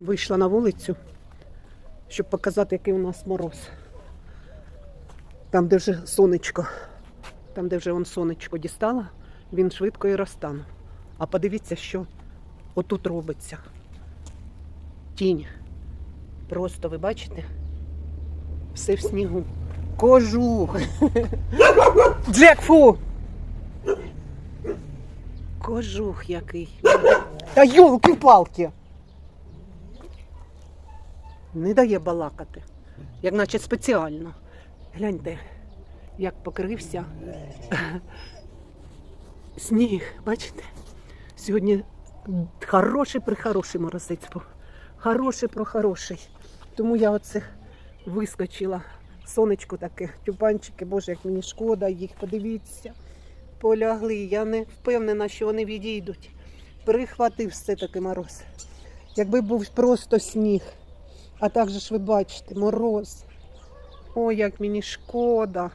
Вийшла на вулицю, щоб показати, який у нас мороз. Там, де вже сонечко, там, де вже он сонечко дістала, він швидко і розтане. А подивіться, що отут робиться. Тінь. Просто ви бачите? Все в снігу. Кожух. Джек, фу! Кожух який. Та йолки-палки! Не дає балакати. Як наче спеціально. Гляньте, як покрився сніг, бачите? Сьогодні хороший прихороший морозець був. Хороший прохороший. Тому я оце вискочила. Сонечко таке, тюбанчики, боже, як мені шкода їх, подивіться. Полягли. Я не впевнена, що вони відійдуть. Прихватив все-таки мороз. Якби був просто сніг. А так же ж ви бачите, мороз. Ой, як мені шкода.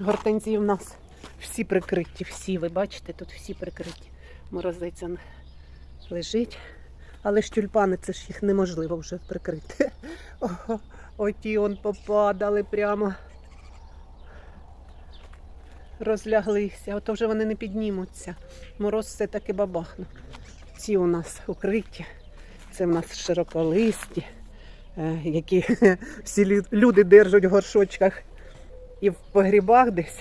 Гортензії в нас всі прикриті, всі, ви бачите, тут всі прикриті. Морозець он лежить. Але ж тюльпани, це ж їх неможливо вже прикрити. Оті он попадали прямо. Розляглися, ото вже вони не піднімуться. Мороз все-таки бабахнув. Ці у нас укриті. Це в нас широколисті, е, які всі люди держать в горшочках і в погрібах десь.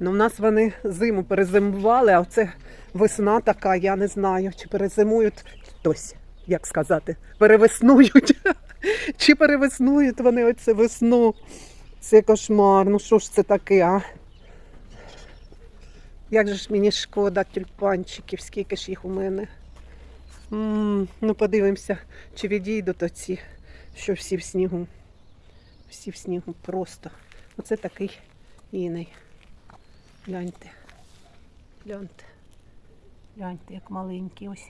Ну, в нас вони зиму перезимували, а це весна така, я не знаю, чи перезимують хтось, як сказати, перевеснують. Чи перевеснують вони оце весну. Це кошмар. Ну що ж це таке, а? Як же ж мені шкода тюльпанчиків, скільки ж їх у мене. М, ну, подивимося, чи відійдуть оці, що всі в снігу. Всі в снігу просто. Оце такий іней. Гляньте. Гляньте. Гляньте, як маленький ось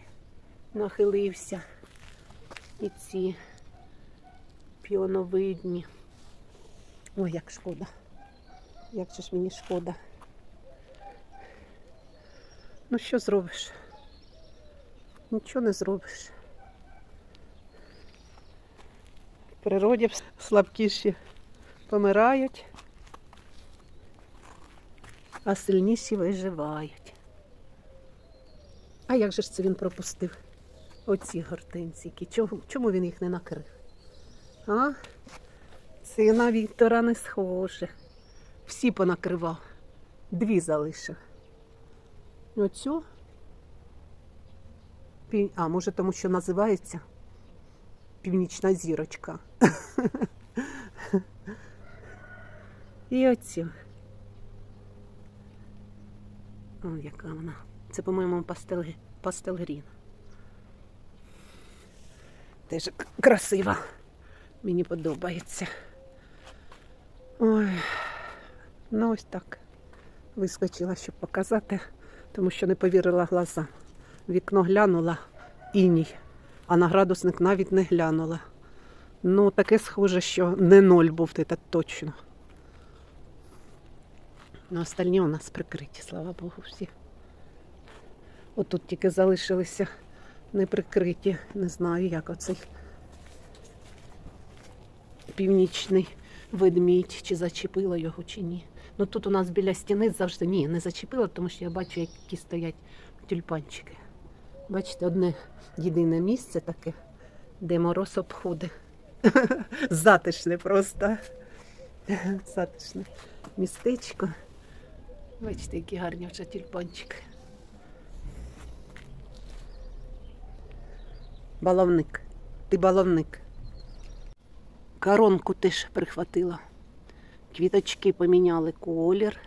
нахилився. І ці піоновидні. Ой, як шкода. Як же ж мені шкода. Ну що зробиш? Нічого не зробиш. В природі слабкіші помирають, а сильніші виживають. А як же ж це він пропустив? Оці гортензійки. Чому, чому він їх не накрив? А? Це Віктора не схоже. Всі понакривав. Дві залишив. Оцю. А, може, тому що називається Північна зірочка. І оцю. О, яка вона. Це, по-моєму, пастел... пастелгрін. Теж красива. Мені подобається. Ой. Ну, ось так. Вискочила, щоб показати, тому що не повірила глазам. Вікно глянула іній, а на градусник навіть не глянула. Ну, таке схоже, що не ноль був це точно. Ну, остальні у нас прикриті, слава Богу, всі. Отут тільки залишилися неприкриті. Не знаю, як оцей північний ведмідь, чи зачепило його, чи ні. Ну тут у нас біля стіни завжди ні, не зачепило, тому що я бачу, які стоять тюльпанчики. Бачите, одне єдине місце таке, де мороз обходить. Затишне просто. Затишне містечко. Бачите, які гарні вже тюльпанчики. Баловник. Ти баловник. Коронку теж прихватила. Квіточки поміняли колір.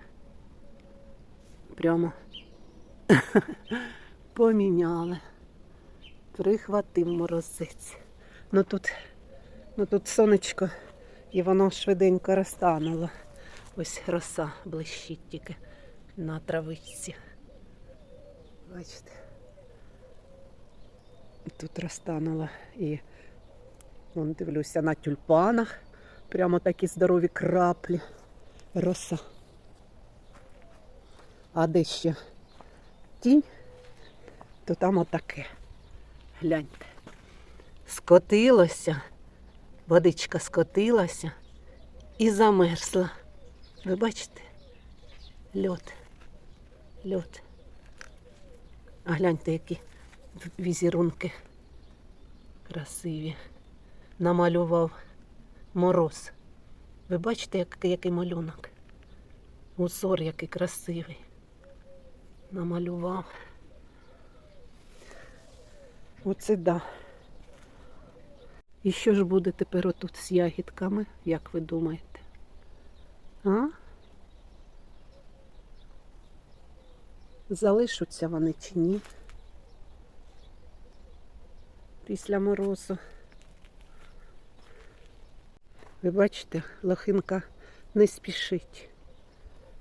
Прямо поміняли. Прихватив морозець. Ну тут, ну тут сонечко і воно швиденько розтануло. Ось роса блищить тільки на травичці. Бачите? Тут розтануло і вон дивлюся на тюльпанах. Прямо такі здорові краплі. Роса. А де ще тінь, то там отаке. Гляньте. Скотилося, водичка скотилася і замерзла. Ви бачите? Льот. Льот. А гляньте, які візерунки красиві. Намалював мороз. Ви бачите, як- який малюнок? Узор який красивий. Намалював. Оце да. І що ж буде тепер отут з ягідками, як ви думаєте? А? Залишаться вони чи ні? Після морозу. Ви бачите, лохинка не спішить.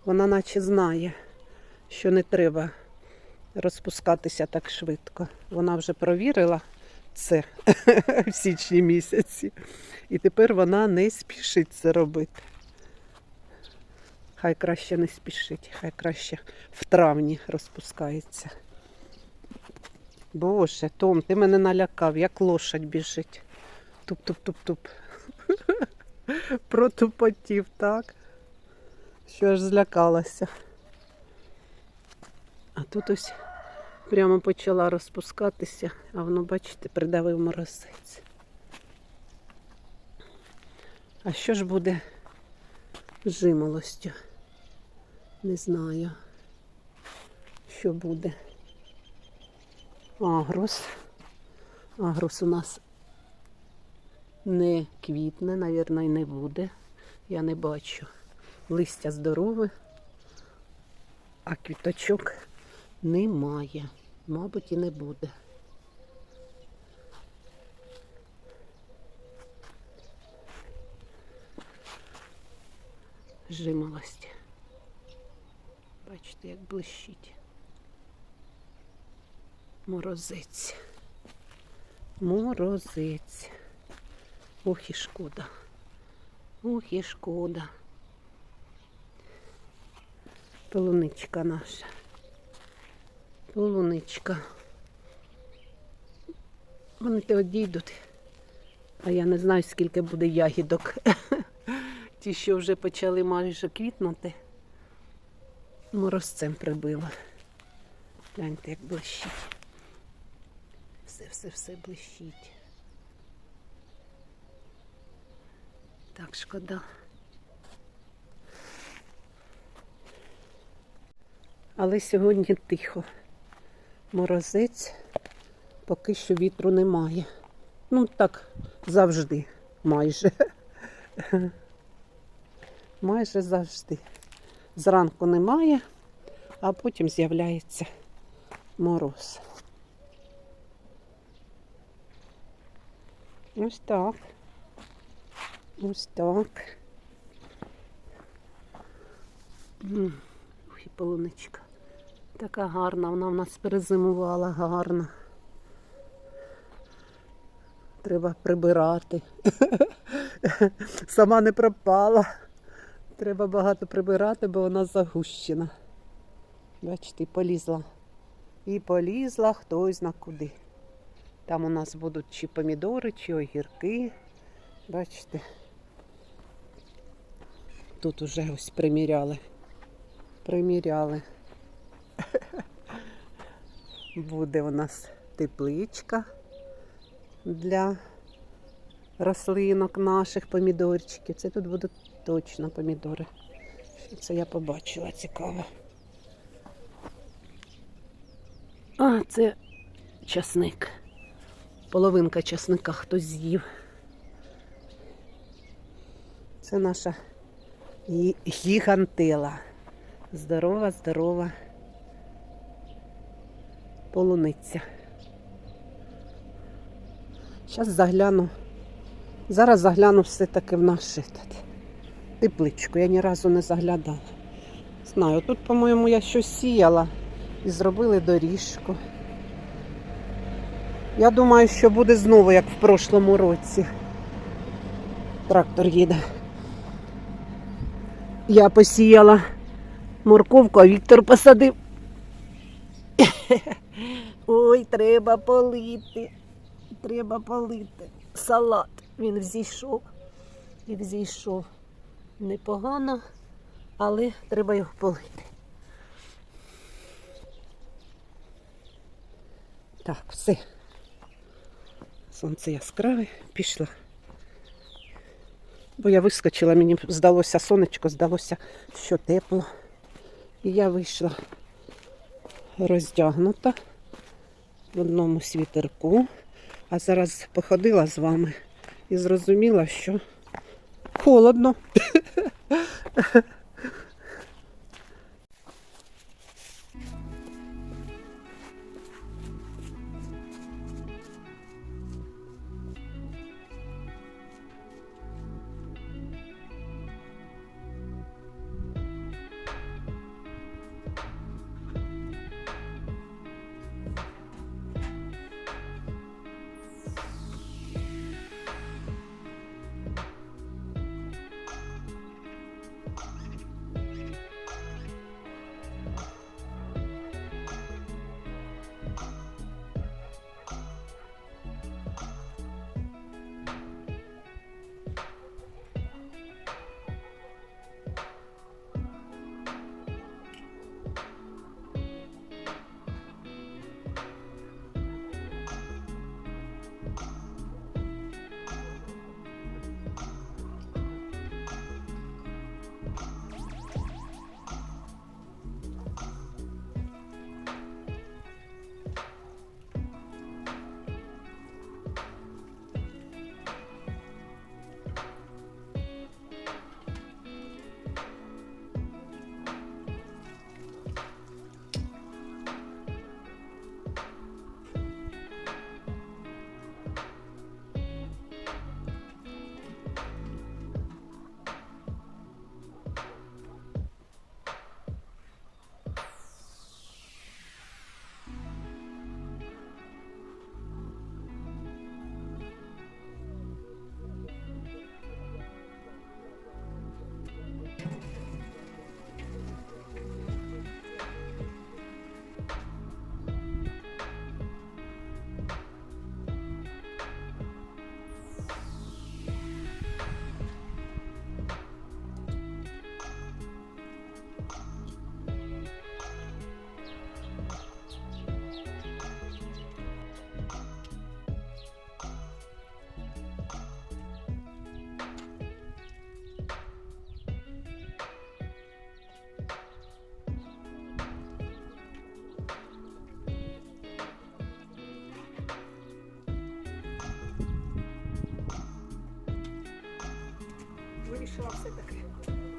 Вона наче знає, що не треба розпускатися так швидко. Вона вже провірила це в січні місяці. І тепер вона не спішить це робити. Хай краще не спішить, хай краще в травні розпускається. Боже, Том, ти мене налякав, як лошадь біжить. Туп-туп-туп-туп. Протупотів, так? Що аж злякалася. А тут ось прямо почала розпускатися, а воно, бачите, придавив морозець. А що ж буде з жимолостю? Не знаю, що буде. Агрус. Агрус у нас не квітне, навірно, і не буде. Я не бачу. Листя здорове, а квіточок немає. Мабуть, і не буде. Жимолость. Бачите, як блищить. Морозець. Морозець. Ох і шкода. Ох і шкода. Полуничка наша. Полуничка. Вони те одійдуть. А я не знаю, скільки буде ягідок. Ті, що вже почали майже квітнути. Морозцем прибило. Гляньте, як блищить. Все, все, все блищить. Так, шкода. Але сьогодні тихо. Морозець, поки що вітру немає. Ну, так завжди, майже. Майже завжди. Зранку немає, а потім з'являється мороз. Ось так. Ось так. Ой, полуничка. Така гарна, вона в нас перезимувала гарно. Треба прибирати. Сама не пропала. Треба багато прибирати, бо вона загущена. Бачите, полізла. І полізла хтось зна куди. Там у нас будуть чи помідори, чи огірки. Бачите. Тут уже ось приміряли. Приміряли. Буде у нас тепличка для рослинок наших помідорчиків. Це тут будуть точно помідори. Це я побачила цікаво. А, це часник. Половинка часника хтось з'їв. Це наша гі- гігантела. Здорова, здорова полуниця. Зараз загляну. Зараз загляну все-таки в наш тепличку. Я ні разу не заглядала. Знаю, тут, по-моєму, я щось сіяла і зробили доріжку. Я думаю, що буде знову, як в прошлому році. Трактор їде. Я посіяла морковку, а Віктор посадив. Ой, треба полити. Треба полити салат. Він взійшов і взійшов непогано, але треба його полити. Так, все. Сонце яскраве, пішла. Бо я вискочила, мені здалося сонечко, здалося, що тепло. І я вийшла роздягнута в одному світерку, а зараз походила з вами і зрозуміла, що холодно.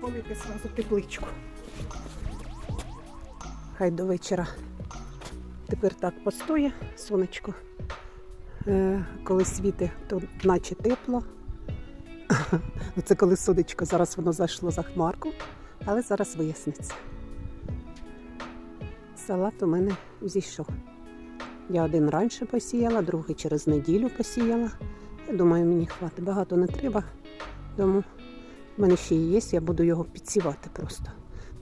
полити зразу тепличку. Хай до вечора тепер так постоє сонечко. Е, коли світи, то наче тепло. Це коли сонечко, зараз воно зайшло за хмарку, але зараз виясниться. Салат у мене зійшов. Я один раніше посіяла, другий через неділю посіяла. Я думаю, мені хватить. Багато не треба. Тому в мене ще є, я буду його підсівати просто.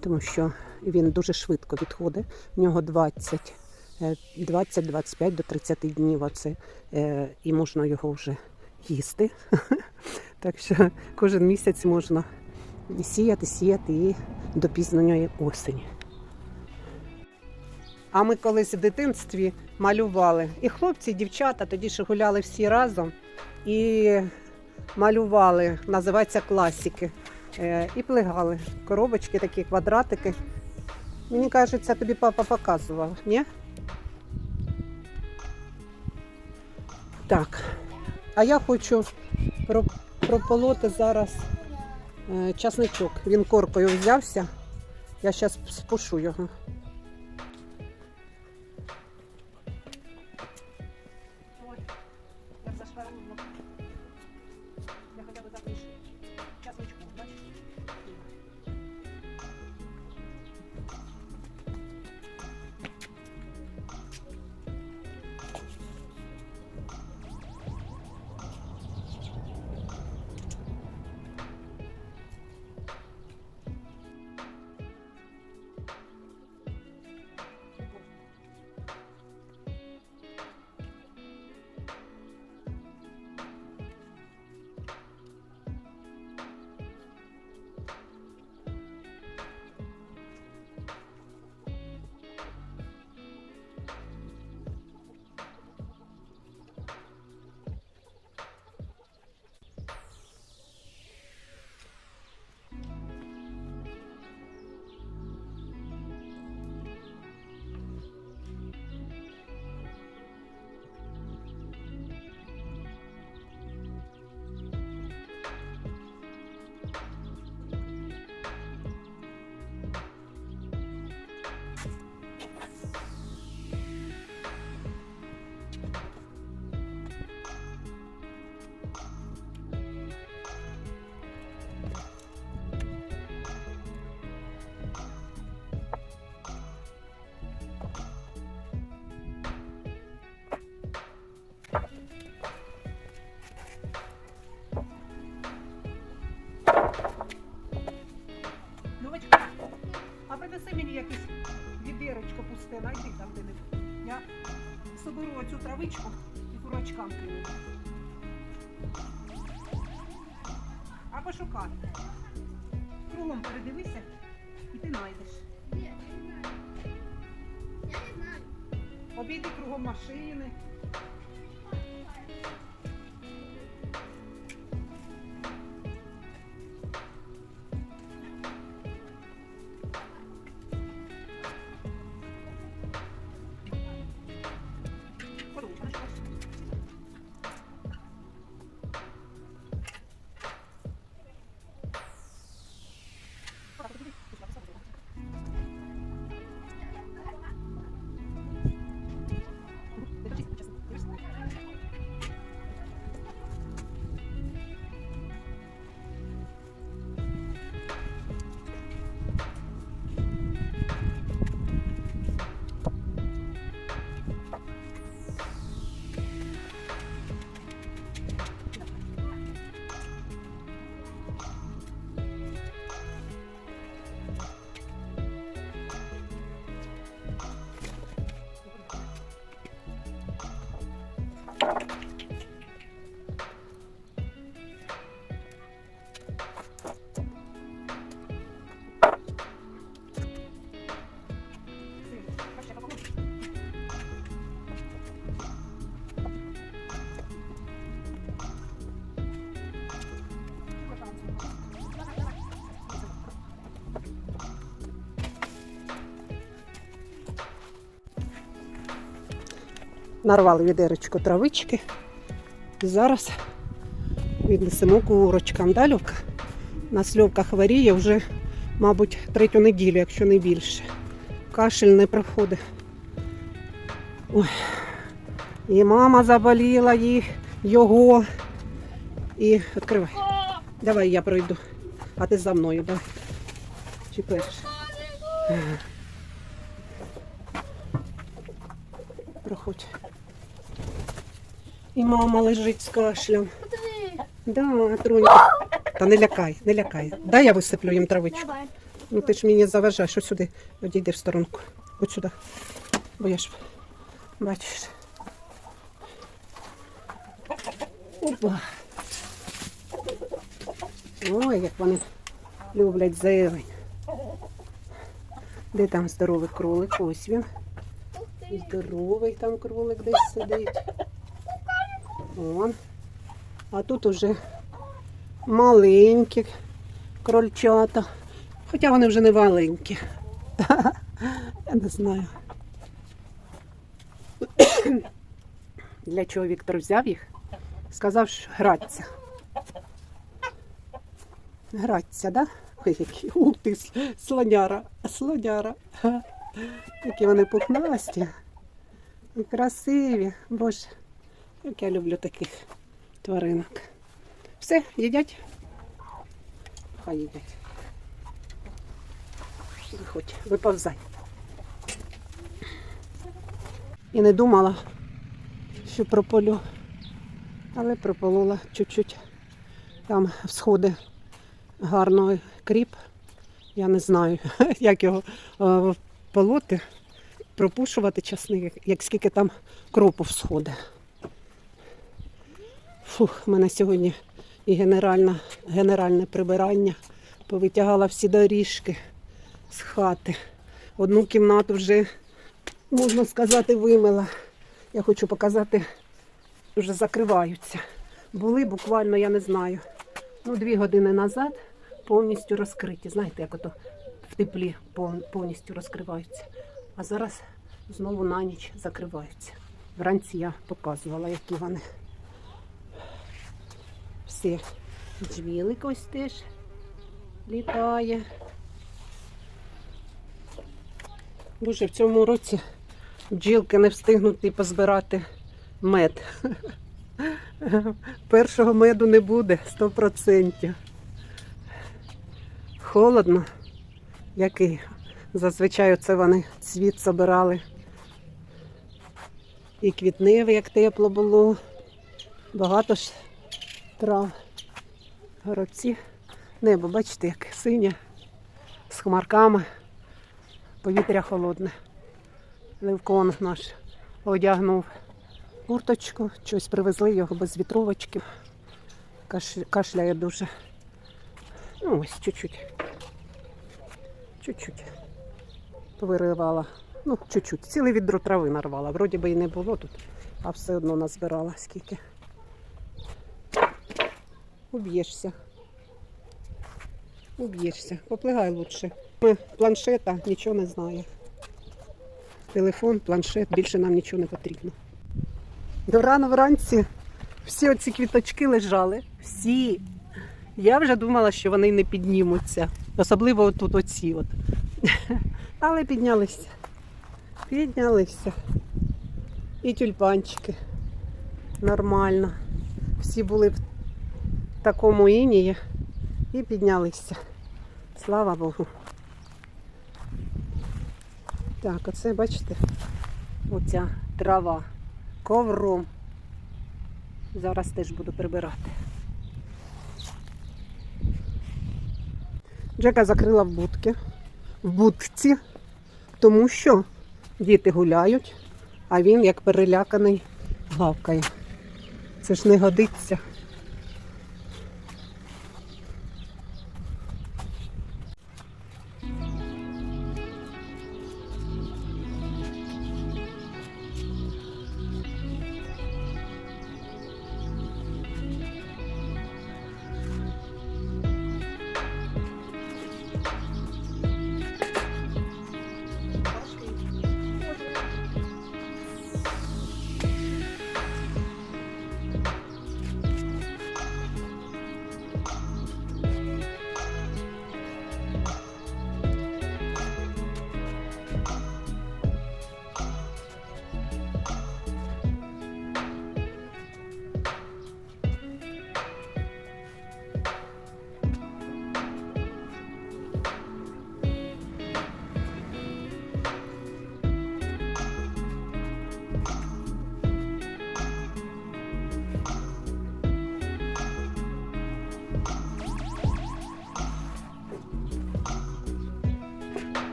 Тому що він дуже швидко відходить. В нього 20, е, 20-25 до 30 днів оце, е, і можна його вже їсти. Так що кожен місяць можна сіяти, сіяти і до пізньої осені. А ми колись в дитинстві малювали. І хлопці, і дівчата тоді ще гуляли всі разом і малювали, називається класики. Е, І плегали коробочки, такі квадратики. Мені кажеться, тобі папа показував, ні? Так. А я хочу прополоти зараз е, часничок. Він коркою взявся. Я зараз спушу його. Травичку і курочкам кинути. А пошукати. Кругом передивися і ти знайдеш. Обійди кругом машини. Нарвали відеречко травички. І зараз віднесемо курочкам. Да, Льовка? У нас Льовка хворіє вже, мабуть, третю неділю, якщо не більше. Кашель не проходить. Ой. І мама заболіла, і його. І відкривай. Давай я пройду. А ти за мною, давай. Чи перше? І мама лежить з кашлем. Да, Тронька. Та не лякай, не лякай. Дай я висиплю їм травичку. Давай. Ну ти ж мені заважаєш, ось сюди. Одійди в сторонку. От сюди. Бо я ж бачиш. Опа. Ой, як вони люблять зелень. Де там здоровий кролик? Ось він. Здоровий там кролик десь сидить. Вон. А тут уже маленькі крольчата. Хоча вони вже не маленькі. Я не знаю. Для чого Віктор взяв їх? Сказав, що граться. Граться, да? Ой, які. Ух ти, слоняра, слоняра. Ха. Які вони пухнасті. І красиві. Боже, як я люблю таких тваринок. Все, їдять? Хай їдять. Виходь, виповзай. І не думала, що прополю, але прополола чуть-чуть. Там всходи гарний кріп. Я не знаю, як його е, полоти, пропушувати часник, як скільки там кропу всходить. Фух, в мене сьогодні і генеральне, генеральне прибирання. Повитягала всі доріжки з хати. Одну кімнату вже, можна сказати, вимила. Я хочу показати, вже закриваються. Були буквально, я не знаю, ну, дві години назад повністю розкриті. Знаєте, як ото в теплі повністю розкриваються. А зараз знову на ніч закриваються. Вранці я показувала, які вони. Всі. Джмілик ось теж літає. Боже, в цьому році бджілки не встигнуть і позбирати мед. Першого меду не буде 100%. Холодно, який. Зазвичай це вони цвіт забирали. І квітневий, як тепло було. Багато ж трав. Горобці. Небо, бачите, як синє, з хмарками. Повітря холодне. Левкон наш одягнув курточку, щось привезли його без вітровочки. Каш... Кашляє дуже. Ну, ось чуть-чуть. Чуть-чуть. Повиривала. Ну, чуть-чуть. Ціле відро трави нарвала. Вроді би і не було тут, а все одно назбирала скільки. Уб'єшся. Уб'єшся. Поплигай лучше. Планшета нічого не знає. Телефон, планшет, більше нам нічого не потрібно. До рано вранці всі оці квіточки лежали. Всі. Я вже думала, що вони не піднімуться. Особливо тут оці от. Але піднялися. Піднялися. І тюльпанчики. Нормально. Всі були в такому інії і піднялися. Слава Богу. Так, оце бачите, оця трава ковром. Зараз теж буду прибирати. Джека закрила в будки, в будці, тому що діти гуляють, а він, як переляканий, гавкає. Це ж не годиться.